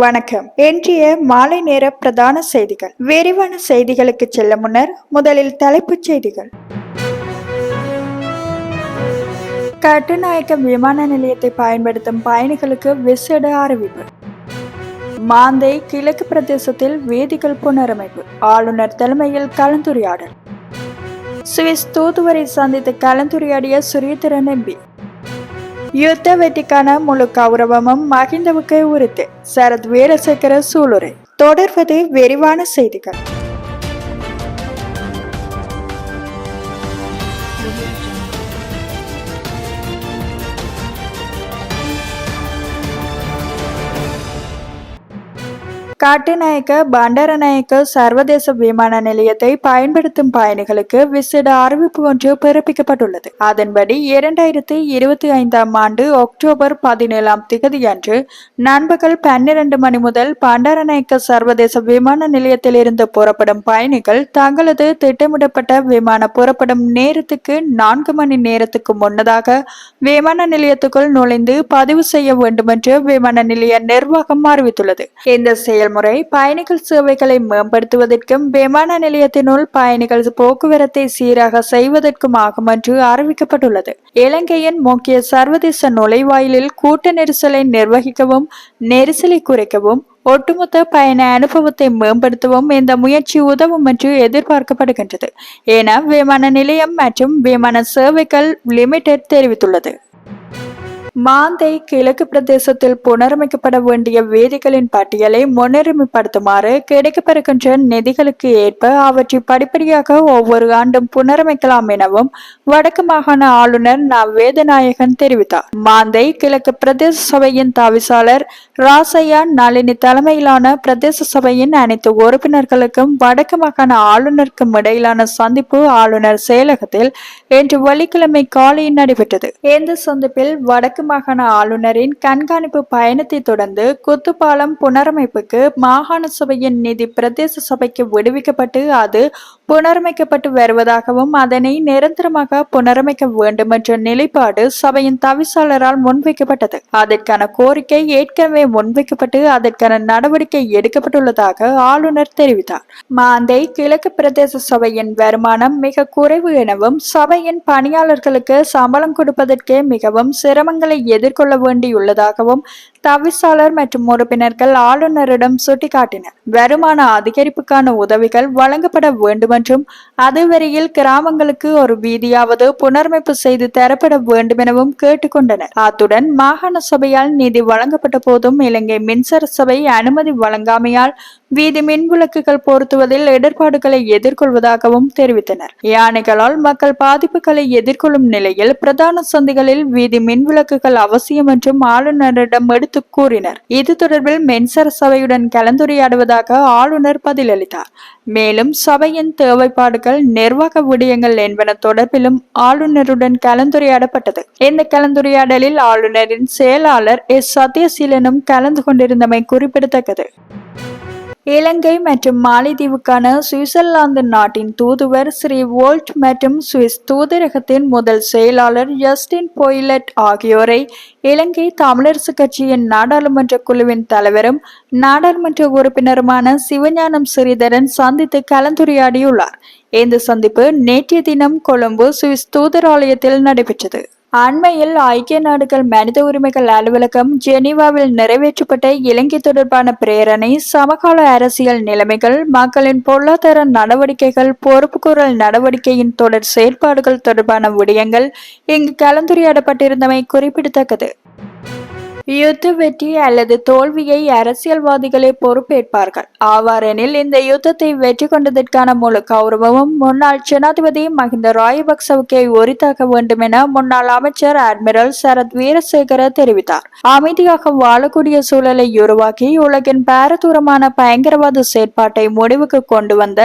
வணக்கம். இன்றைய மாலை நேர பிரதான செய்திகள். விரிவான செய்திகளுக்கு செல்ல முன்னர் முதலில் தலைப்புச் செய்திகள். கட்டுநாயக்க விமான நிலையத்தை பயன்படுத்தும் பயணிகளுக்கு விசேட அறிவிப்பு. மாந்தை கிழக்கு பிரதேசத்தில் வீதிகள் புனரமைப்பு. ஆளுநர் தலைமையில் கலந்துரையாடல். சுவிஸ் தூதுவரை சந்தித்து கலந்துரையாடிய சுரியதரன் எம்பி. யுத்த வெற்றிக்கான முழு கௌரவமும் மகிந்தவுக்கு உறுத்து சரத் வீரசேகர சூளுரை. தொடர்வது விரிவான செய்திகள். காட்டுநாயக்க பண்டாரநாயக்க சர்வதேச விமான நிலையத்தை பயன்படுத்தும் பயணிகளுக்கு விசேட அறிவிப்பு ஒன்று பிறப்பிக்கப்பட்டுள்ளது. அதன்படி இரண்டாயிரத்தி இருபத்தி ஐந்தாம் ஆண்டு அக்டோபர் பதினேழாம் திகதியன்று நண்பகல் பன்னிரண்டு மணி முதல் பண்டாரநாயக்க சர்வதேச விமான நிலையத்தில் இருந்து புறப்படும் பயணிகள் தங்களது திட்டமிடப்பட்ட விமான புறப்படும் நேரத்துக்கு நான்கு மணி நேரத்துக்கு முன்னதாக விமான நிலையத்துக்குள் நுழைந்து பதிவு செய்ய வேண்டுமென்று விமான நிலைய நிர்வாகம் அறிவித்துள்ளது. இந்த செயல் முறை பயணிகள் சேவைகளை மேம்படுத்துவதற்கும் விமான நிலையத்தினுள் பயணிகள் போக்குவரத்தை சீராக செய்வதற்கும் ஆகும் என்று அறிவிக்கப்பட்டுள்ளது. இலங்கையின் முக்கிய சர்வதேச நுழைவாயிலில் கூட்ட நெரிசலை நிர்வகிக்கவும் நெரிசலை குறைக்கவும் ஒட்டுமொத்த பயண அனுபவத்தை மேம்படுத்தவும் இந்த முயற்சி உதவும் என்று எதிர்பார்க்கப்படுகின்றது. என விமான நிலையம் மற்றும் விமான சேவைகள் லிமிடெட் தெரிவித்துள்ளது. மாந்தை கிழக்கு பிரதேசத்தில் புனரமைக்கப்பட வேண்டிய வீதிகளின் பட்டியலை முன்னுரிமைப்படுத்துமாறு கிடைக்கப்பெறுகின்ற நிதிகளுக்கு ஏற்ப அவற்றை படிப்படியாக ஒவ்வொரு ஆண்டும் புனரமைக்கலாம் எனவும் வடக்கு மாகாண ஆளுநர் ந வேதநாயகன் தெரிவித்தார். மாந்தை கிழக்கு பிரதேச சபையின் தவிசாளர் ராசையா நளினி தலைமையிலான பிரதேச சபையின் அனைத்து உறுப்பினர்களுக்கும் வடக்கு மாகாண ஆளுநருக்கும் இடையிலான சந்திப்பு ஆளுநர் செயலகத்தில் இன்று வெள்ளிக்கிழமை காலை நடைபெற்றது. இந்த சந்திப்பில் வடக்கு மாகாண ஆளுநரின் கண்காணிப்பு பயணத்தை தொடர்ந்து குத்துப்பாலம் புனரமைப்புக்கு மாகாண சபையின் நிதி பிரதேச சபைக்கு விடுவிக்கப்பட்டு அது புனரமைக்கப்பட்டு வருவதாகவும் அதனை நிரந்தரமாக புனரமைக்க வேண்டும் என்ற நிலைப்பாடு சபையின் தவிசாளரால் முன்வைக்கப்பட்டது. அதற்கான கோரிக்கை ஏற்கனவே முன்வைக்கப்பட்டு அதற்கான நடவடிக்கை எடுக்கப்பட்டுள்ளதாக ஆளுநர் தெரிவித்தார். மாந்தை கிழக்கு பிரதேச சபையின் வருமானம் மிக குறைவு எனவும் சபையின் பணியாளர்களுக்கு சம்பளம் கொடுப்பதற்கே மிகவும் சிரமங்கள் எதிர்கொள்ள வேண்டியுள்ளதாகவும் தவிசாளர் மற்றும் உறுப்பினர்கள் ஆளுநரிடம் சுட்டிக்காட்டினர். வருமான அதிகரிப்புக்கான உதவிகள் வழங்கப்பட வேண்டுமென்றும் அதுவரையில் கிராமங்களுக்கு ஒரு வீதியாவது புனரமைப்பு செய்து தரப்பட வேண்டும் எனவும் கேட்டுக்கொண்டனர். அத்துடன் மாகாண சபையால் நிதி வழங்கப்பட்ட போதும் இலங்கை மின்சார சபை அனுமதி வழங்காமையால் வீதி மின் விளக்குகள் பொருத்துவதில் இடர்பாடுகளை எதிர்கொள்வதாகவும் தெரிவித்தனர். யானைகளால் மக்கள் பாதிப்புகளை எதிர்கொள்ளும் நிலையில் பிரதான சந்திகளில் வீதி மின் விளக்குகள் அவசியம் என்றும் ஆளுநரிடம் எடுத்து கூறினர். இது தொடர்பில் மென்சர் சபையுடன் கலந்துரையாடுவதாக ஆளுநர் பதிலளித்தார். மேலும் சபையின் தேவைப்பாடுகள் நிர்வாக விடயங்கள் என்பன தொடர்பிலும் ஆளுநருடன் கலந்துரையாடப்பட்டது. இந்த கலந்துரையாடலில் ஆளுநரின் செயலாளர் எஸ். சத்யசீலனும் கலந்து கொண்டிருந்தமை குறிப்பிடத்தக்கது. இலங்கை மற்றும் மாலைதீவுக்கான சுவிட்சர்லாந்து நாட்டின் தூதுவர் ஸ்ரீ வோல்ட் மற்றும் சுவிஸ் தூதரகத்தின் முதல் செயலாளர் ஜஸ்டின் பொய்லட் ஆகியோரை இலங்கை தமிழரசு கட்சியின் நாடாளுமன்ற குழுவின் தலைவரும் நாடாளுமன்ற உறுப்பினருமான சிவஞானம் ஸ்ரீதரன் சந்தித்து கலந்துரையாடியுள்ளார். இந்த சந்திப்பு நேற்றைய தினம் கொழும்பு சுவிஸ் தூதராலயத்தில் நடைபெற்றது. அண்மையில் ஐக்கிய நாடுகள் மனித உரிமைகள் அலுவலகம் ஜெனீவாவில் நிறைவேற்றப்பட்ட இலங்கை தொடர்பான பிரேரணை சமகால அரசியல் நிலைமைகள் மக்களின் பொருளாதார நடவடிக்கைகள் பொறுப்புக்கூறல் நடவடிக்கையின் தொடர் செயற்பாடுகள் தொடர்பான விடயங்கள் இங்கு கலந்துரையாடப்பட்டிருந்தமை குறிப்பிடத்தக்கது. யுத்த வெற்றி அல்லது தோல்வியை அரசியல்வாதிகளே பொறுப்பேற்பார்கள். ஆவாரெனில் இந்த யுத்தத்தை வெற்றி கொண்டதற்கான முழு கௌரவமும் முன்னாள் ஜனாதிபதி மஹிந்த ராயபக்சவுக்கே உரித்தாக்க வேண்டும் என முன்னாள் அமைச்சர் அட்மிரல் சரத் வீரசேகர தெரிவித்தார். அமைதியாக வாழக்கூடிய சூழலை உருவாக்கி உலகின் பாரதூரமான பயங்கரவாத செயற்பாட்டை முடிவுக்கு கொண்டு வந்த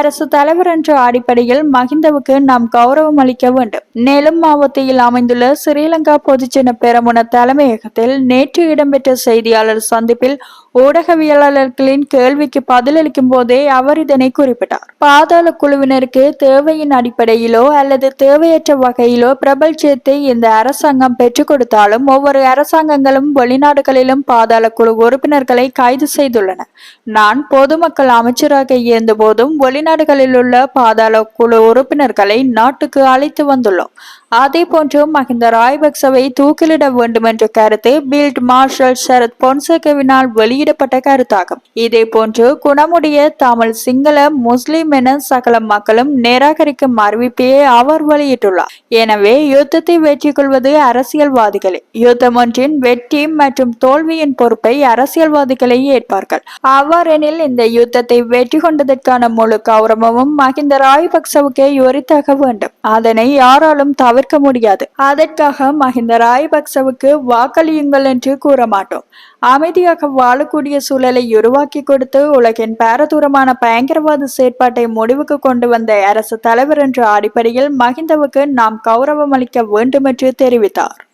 அரசு தலைவர் என்ற அடிப்படையில் மஹிந்தவுக்கு நாம் கௌரவம் அளிக்க வேண்டும். மேலும் மாவட்டத்தில் அமைந்துள்ள ஸ்ரீலங்கா பொதுஜன பெரமுன தலைமையகத்தில் நேற்று இடம்பெற்ற செய்தியாளர் சந்திப்பில் ஊடகவியலாளர்களின் கேள்விக்கு பதிலளிக்கும் போதே அவர் இதனை குறிப்பிட்டார். பாதாள குழுவினருக்கு தேவையின் அடிப்படையிலோ அல்லது தேவையற்ற வகையிலோ பிரபல்யத்தை இந்த அரசாங்கம் பெற்றுக் கொடுத்தாலும் ஒவ்வொரு அரசாங்கங்களும் வெளிநாடுகளிலும் பாதாள குழு உறுப்பினர்களை கைது செய்துள்ளன. நான் பொதுமக்கள் அமைச்சராக இருந்த போதும் வெளிநாடுகளில் உள்ள பாதாள குழு உறுப்பினர்களை நாட்டுக்கு அழைத்து வந்துள்ளோம். அதே போன்று மஹிந்த ராய்பக்சவை தூக்கிலிட வேண்டும் என்ற கருத்து பீல்ட் மார்ஷல் சரத் பொன்சேகவினால் வெளியிடப்பட்ட கருத்தாகும். இதே போன்று குணமுடைய தமிழ் சிங்கள முஸ்லிம் என சகல மக்களும் நிராகரிக்கும் அறிவிப்பையே அவர் வெளியிட்டுள்ளார். எனவே யுத்தத்தை வெற்றி கொள்வது அரசியல்வாதிகளே. யுத்தம் ஒன்றின் வெற்றி மற்றும் தோல்வியின் பொறுப்பை அரசியல்வாதிகளே ஏற்பார்கள். அவ்வாறெனில் இந்த யுத்தத்தை வெற்றி கொண்டதற்கான முழு கௌரவமும் மஹிந்த ராயபக்சவுக்கே யோரித்தாக வேண்டும். அதனை யாராலும் தவிர்க்க முடியாது. அதற்காக மஹிந்த ராயபக்சவுக்கு வாக்களியுங்கள் என்று கூற மாட்டோம் அமைதியாக வாழக்கூடிய சூழலை உருவாக்கி கொடுத்து உலகின் பாரதூரமான பயங்கரவாத செயற்பாட்டை முடிவுக்கு கொண்டு வந்த அரசு தலைவர் என்ற அடிப்படையில் மஹிந்தவுக்கு நாம் கௌரவம் அளிக்க வேண்டும் என்று தெரிவித்தார்.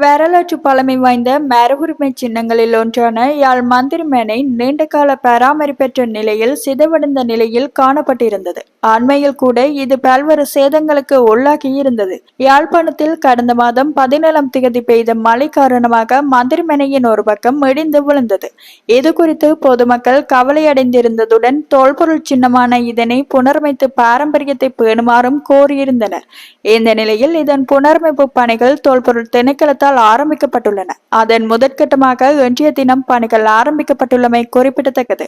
வரலாற்று பழமை வாய்ந்த மரபுரிமை சின்னங்களில் ஒன்றான யாழ் மந்திரிமேனை நீண்டகால பராமரிப்பற்ற நிலையில் சிதவடைந்த நிலையில் காணப்பட்டிருந்தது. அண்மையில் கூட இது பல்வேறு சேதங்களுக்கு உள்ளாகி இருந்தது. யாழ்ப்பாணத்தில் கடந்த மாதம் பதினேழாம் திகதி பெய்த மழை காரணமாக மந்திரிமேனையின் ஒரு பக்கம் இடிந்து விழுந்தது. இது குறித்து பொதுமக்கள் கவலையடைந்திருந்ததுடன் தொல்பொருள் சின்னமான இதனை புனரமைத்து பாரம்பரியத்தை பேணுமாறும் கோரியிருந்தனர். இந்த நிலையில் இதன் புனரமைப்பு பணிகள் தொல்பொருள் திணைக்களத்தால் ஆரம்பிக்கப்பட்டுள்ளன. அதன் முதற்கட்டமாக இன்றைய தினம் பணிகள் ஆரம்பிக்கப்பட்டுள்ளமை குறிப்பிடத்தக்கது.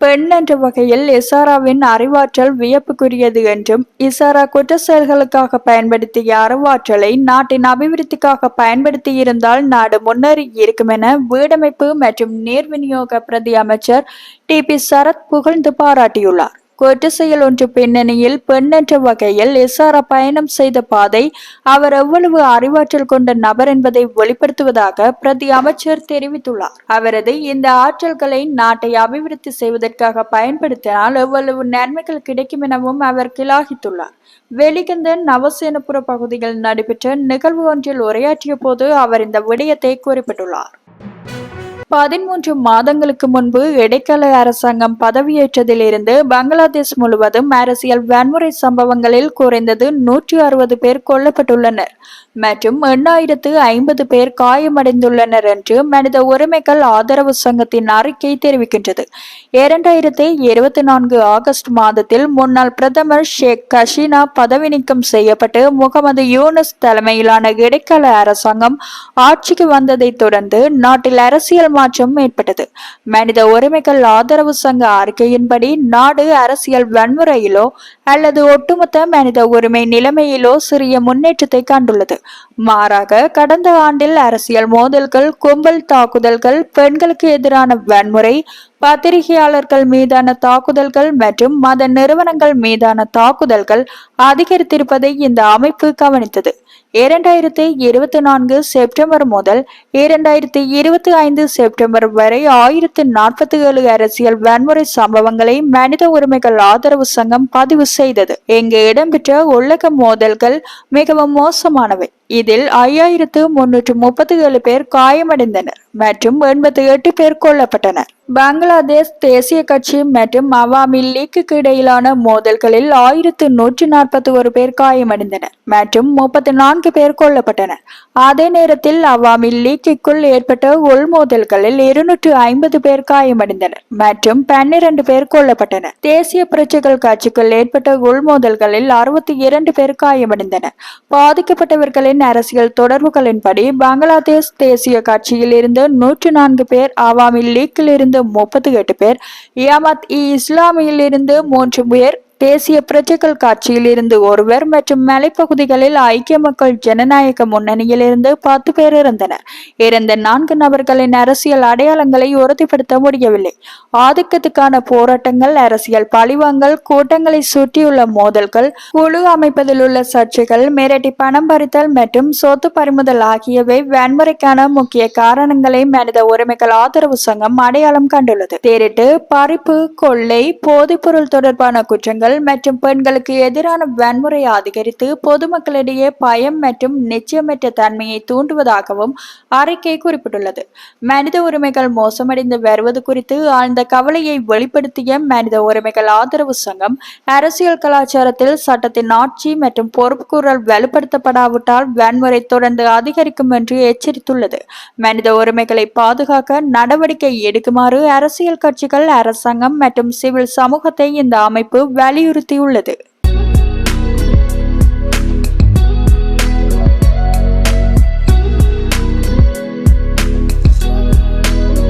பெண் என்ற வகையில் இசாராவின் அறிவாற்றல் வியப்புக்குரியது என்றும் இசாரா குற்ற செயல்களுக்காக பயன்படுத்திய அறிவாற்றலை நாட்டின் அபிவிருத்திக்காக பயன்படுத்தி இருந்தால் நாடு முன்னேறி இருக்கும் என வீடமைப்பு மற்றும் நீர் விநியோக பிரதி அமைச்சர் டி பி சரத் புகழ்ந்து பாராட்டியுள்ளார். குற்ற செயல் ஒன்று பின்னணியில் பெண் என்ற வகையில் இசாரா பயணம் செய்த பாதை அவர் எவ்வளவு அறிவாற்றல் கொண்ட நபர் என்பதை வெளிப்படுத்துவதாக பிரதி அமைச்சர் தெரிவித்துள்ளார். அவரது இந்த ஆற்றல்களை நாட்டை அபிவிருத்தி செய்வதற்காக பயன்படுத்தினால் எவ்வளவு நன்மைகள் கிடைக்கும் எனவும் அவர் கிளாகித்துள்ளார். வெளிகந்த நவசேனபுர பகுதியில் நடைபெற்ற நிகழ்வு ஒன்றில் உரையாற்றிய போது அவர் இந்த விடயத்தை குறிப்பிட்டுள்ளார். பதிமூன்று மாதங்களுக்கு முன்பு இடைக்கால அரசாங்கம் பதவியேற்றதிலிருந்து பங்களாதேஷ் முழுவதும் அரசியல் வன்முறை சம்பவங்களில் குறைந்தது நூற்றி அறுபது பேர் கொல்லப்பட்டுள்ளனர். மற்றும் எண்ணாயிரத்து ஐம்பது பேர் காயமடைந்துள்ளனர் என்று மனித உரிமைகள் ஆதரவு சங்கத்தின் அறிக்கை தெரிவிக்கின்றது. இரண்டாயிரத்தி இருபத்தி நான்கு ஆகஸ்ட் மாதத்தில் முன்னாள் பிரதமர் ஷேக் ஹசீனா பதவி நீக்கம் செய்யப்பட்டு முகமது யூனஸ் தலைமையிலான இடைக்கால அரசாங்கம் ஆட்சிக்கு வந்ததை தொடர்ந்து நாட்டில் அரசியல் மாற்றம் ஏற்பட்டது. மனித உரிமைகள் ஆதரவு சங்க அறிக்கையின்படி நாடு அரசியல் வன்முறையிலோ அல்லது ஒட்டுமொத்த மனித உரிமை நிலைமையிலோ சிறிய முன்னேற்றத்தை கண்டுள்ளது. மாறாக கடந்த ஆண்டில் அரசியல் மோதல்கள் கும்பல் தாக்குதல்கள் பெண்களுக்கு எதிரான வன்முறை பத்திரிகையாளர்கள் மீதான தாக்குதல்கள் மற்றும் மத நிறுவனங்கள் மீதான தாக்குதல்கள் அதிகரித்திருப்பதை இந்த அமைப்பு கவனித்தது. இரண்டாயிரத்தி இருபத்தி நான்கு செப்டம்பர் முதல் இரண்டாயிரத்தி இருபத்தி ஐந்து செப்டம்பர் வரை ஆயிரத்தி நாற்பத்தி ஏழு அரசியல் வன்முறை சம்பவங்களை மனித உரிமைகள் ஆதரவு சங்கம் பதிவு செய்தது. இங்கு இடம்பெற்ற உள்ளக மோதல்கள் மிகவும் மோசமானவை. இதில் ஐயாயிரத்து முன்னூற்று முப்பத்தி ஏழு பேர் காயமடைந்தனர் மற்றும் எண்பத்தி எட்டு பேர் கொல்லப்பட்டனர். பங்களாதேஷ் தேசிய கட்சி மற்றும் அவாமி லீக்கு இடையிலான மோதல்களில் ஆயிரத்து நூற்றி நாற்பத்தி ஒரு பேர் காயமடைந்தனர் மற்றும் முப்பத்தி நான்கு பேர் கொல்லப்பட்டனர். அதே நேரத்தில் அவாமி லீக்கிற்குள் ஏற்பட்ட உள்மோதல்களில் இருநூற்று ஐம்பது பேர் காயமடைந்தனர் மற்றும் பன்னிரண்டு பேர் கொல்லப்பட்டனர். தேசிய புரட்சிகள் கட்சிக்குள் ஏற்பட்ட உள்மோதல்களில் அறுபத்தி இரண்டு பேர் காயமடைந்தனர். பாதிக்கப்பட்டவர்களின் அரசியல் தொடர்புகளின்படி பங்களாதேஷ் தேசிய கட்சியில் இருந்து நூற்று நான்கு பேர் அவாமி லீக்கில் இருந்து முப்பத்தி எட்டு பேர் யமத் இ இஸ்லாமியில் இருந்து மூன்று பேர் தேசிய பிரஜைகள் கட்சியில் இருந்து ஒருவர் மற்றும் மலைப்பகுதிகளில் ஐக்கிய மக்கள் ஜனநாயக முன்னணியில் இருந்து பத்து பேர் இருந்தனர். இருந்த நான்கு நபர்களின் அரசியல் அடையாளங்களை உறுதிப்படுத்த முடியவில்லை. ஆதிக்கத்துக்கான போராட்டங்கள் அரசியல் பழிவாங்கல் கூட்டங்களை சுற்றியுள்ள மோதல்கள் குழு அமைப்பதில் உள்ள சர்ச்சைகள் மிரட்டி பணம் பறித்தல் மற்றும் சொத்து பறிமுதல் ஆகியவை வன்முறைக்கான முக்கிய காரணங்களை மனித உரிமைகள் ஆதரவு சங்கம் அடையாளம் கண்டுள்ளது. தேரிட்டு பறிப்பு கொள்ளை போதைப்பொருள் தொடர்பான குற்றங்கள் குற்றங்கள் மற்றும் பெண்களுக்கு எதிரான வன்முறை அதிகரித்து பொதுமக்களிடையே பயம் மற்றும் நிச்சயமற்ற தன்மையை தூண்டுவதாகவும் அறிக்கை குறிப்பிட்டுள்ளது. மனித உரிமைகள் மோசமடைந்து வருவது குறித்து ஆழ்ந்த கவலையை வெளிப்படுத்திய மனித உரிமைகள் ஆதரவு சங்கம் அரசியல் கலாச்சாரத்தில் சட்டத்தின் ஆட்சி மற்றும் பொறுப்புக்கூறல் வலுப்படுத்தப்படாவிட்டால் வன்முறை தொடர்ந்து அதிகரிக்கும் என்று எச்சரித்துள்ளது. மனித உரிமைகளை பாதுகாக்க நடவடிக்கை எடுக்குமாறு அரசியல் கட்சிகள் அரசாங்கம் மற்றும் சிவில் சமூகத்தை இந்த அமைப்பு வலி வலியுறுத்தியுள்ளது.